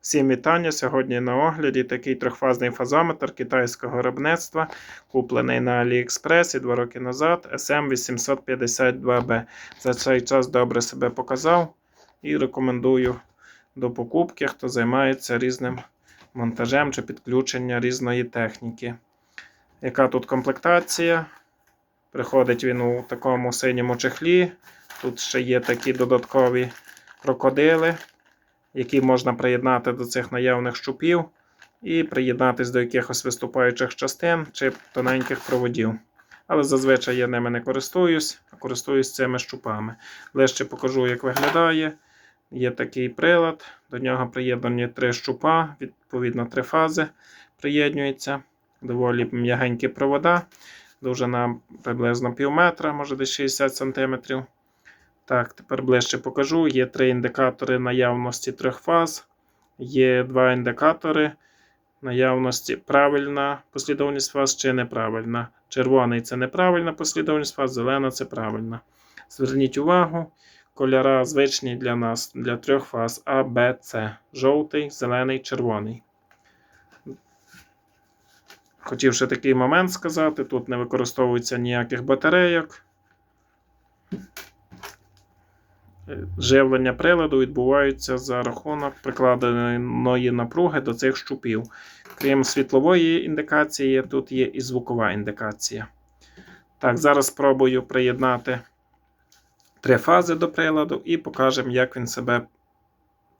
Всім вітання! Сьогодні на огляді такий трьохфазний фазометр китайського виробництва, куплений на AliExpress 2 роки назад SM852B. За цей час добре себе показав і рекомендую до покупки, хто займається різним монтажем чи підключенням різної техніки. Яка тут комплектація? Приходить він у такому синьому чехлі. Тут ще є такі додаткові крокодили які можна приєднати до цих наявних щупів і приєднатись до якихось виступаючих частин чи тоненьких проводів. Але зазвичай я ними не користуюсь, а користуюсь цими щупами. Ближче покажу, як виглядає. Є такий прилад, до нього приєднані три щупа, відповідно, три фази приєднуються. Доволі м'ягенькі провода, довжина приблизно пів метра, може десь 60 см. Так, тепер ближче покажу. Є три індикатори наявності трьох фаз. Є два індикатори наявності правильна послідовність фаз чи неправильна. Червоний це неправильна послідовність фаз, зелена це правильна. Зверніть увагу, кольора звичні для нас для трьох фаз А, Б, С. Жовтий, зелений, червоний. Хотів ще такий момент сказати: тут не використовується ніяких батарейок. Живлення приладу відбувається за рахунок прикладеної напруги до цих щупів. Крім світлової індикації, тут є і звукова індикація. Так, зараз спробую приєднати три фази до приладу і покажемо, як він себе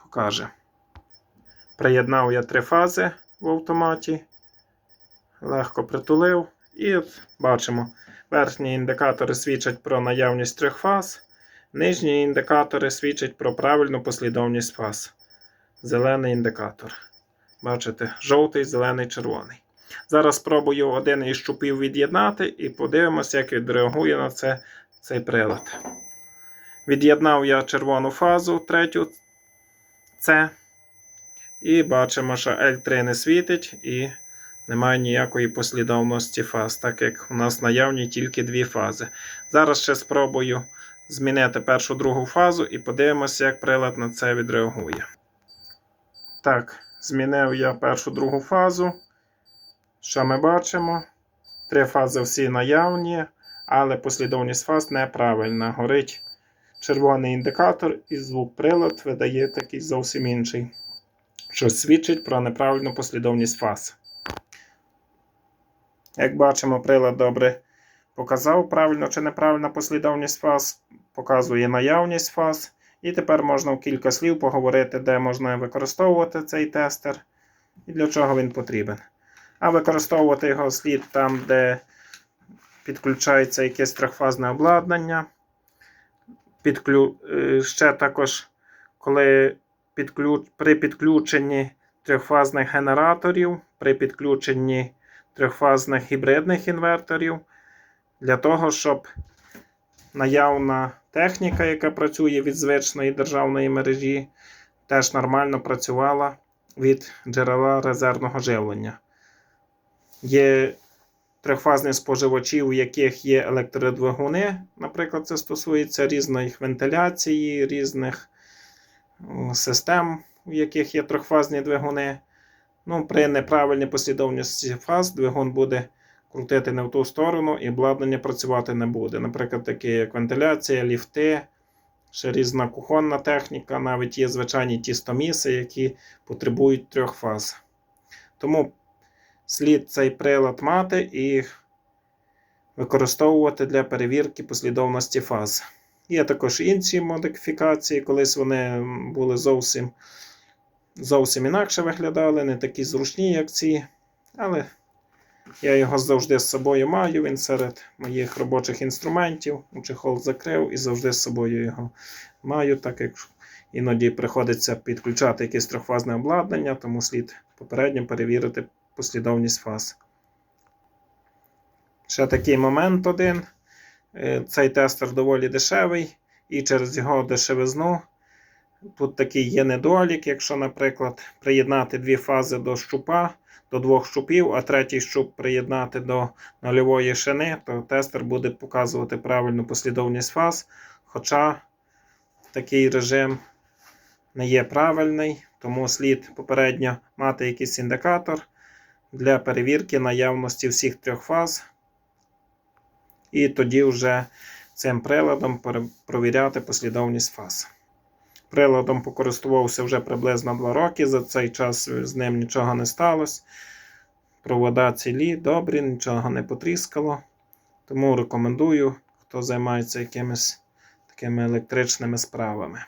покаже. Приєднав я три фази в автоматі, легко притулив, і бачимо, верхні індикатори свідчать про наявність трьох фаз. Нижні індикатори свідчать про правильну послідовність фаз. Зелений індикатор. Бачите, жовтий, зелений, червоний. Зараз спробую один із щупів від'єднати і подивимося, як відреагує на це цей прилад. Від'єднав я червону фазу, третю С. І бачимо, що L3 не світить і немає ніякої послідовності фаз, так як у нас наявні тільки дві фази. Зараз ще спробую змінити першу другу фазу і подивимося, як прилад на це відреагує. Так, змінив я першу другу фазу. Що ми бачимо? Три фази всі наявні, але послідовність фаз неправильна. Горить червоний індикатор, і звук прилад видає такий зовсім інший, що свідчить про неправильну послідовність фаз. Як бачимо, прилад добре показав правильно чи неправильна послідовність фаз, показує наявність фаз. І тепер можна в кілька слів поговорити, де можна використовувати цей тестер і для чого він потрібен. А використовувати його слід там, де підключається якесь трьохфазне обладнання. Підклю... е, Ще також, коли підключ... при підключенні трьохфазних генераторів, при підключенні трьохфазних гібридних інверторів для того, щоб наявна техніка, яка працює від звичної державної мережі, теж нормально працювала від джерела резервного живлення. Є трьохфазні споживачі, у яких є електродвигуни, наприклад, це стосується різних вентиляції, різних систем, у яких є трьохфазні двигуни. Ну, При неправильній послідовності фаз двигун буде крутити не в ту сторону, і обладнання працювати не буде. Наприклад, такі як вентиляція, ліфти, ще різна кухонна техніка, навіть є звичайні тістоміси, які потребують трьох фаз. Тому слід цей прилад мати і використовувати для перевірки послідовності фаз. Є також інші модифікації, колись вони були зовсім зовсім інакше виглядали, не такі зручні, як ці. Але я його завжди з собою маю. Він серед моїх робочих інструментів. Чехол закрив і завжди з собою його маю, так як іноді приходиться підключати якесь трьохфазне обладнання, тому слід попередньо перевірити послідовність фаз. Ще такий момент один. Е, цей тестер доволі дешевий, і через його дешевизну. Тут такий є недолік, якщо, наприклад, приєднати дві фази до щупа до двох щупів, а третій щуп приєднати до нульової шини, то тестер буде показувати правильну послідовність фаз. Хоча такий режим не є правильний, Тому слід попередньо мати якийсь індикатор для перевірки наявності всіх трьох фаз. І тоді вже цим приладом провіряти послідовність фаз. Приладом покористувався вже приблизно 2 роки. За цей час з ним нічого не сталося. Провода цілі, добрі, нічого не потріскало. Тому рекомендую, хто займається якимись такими електричними справами.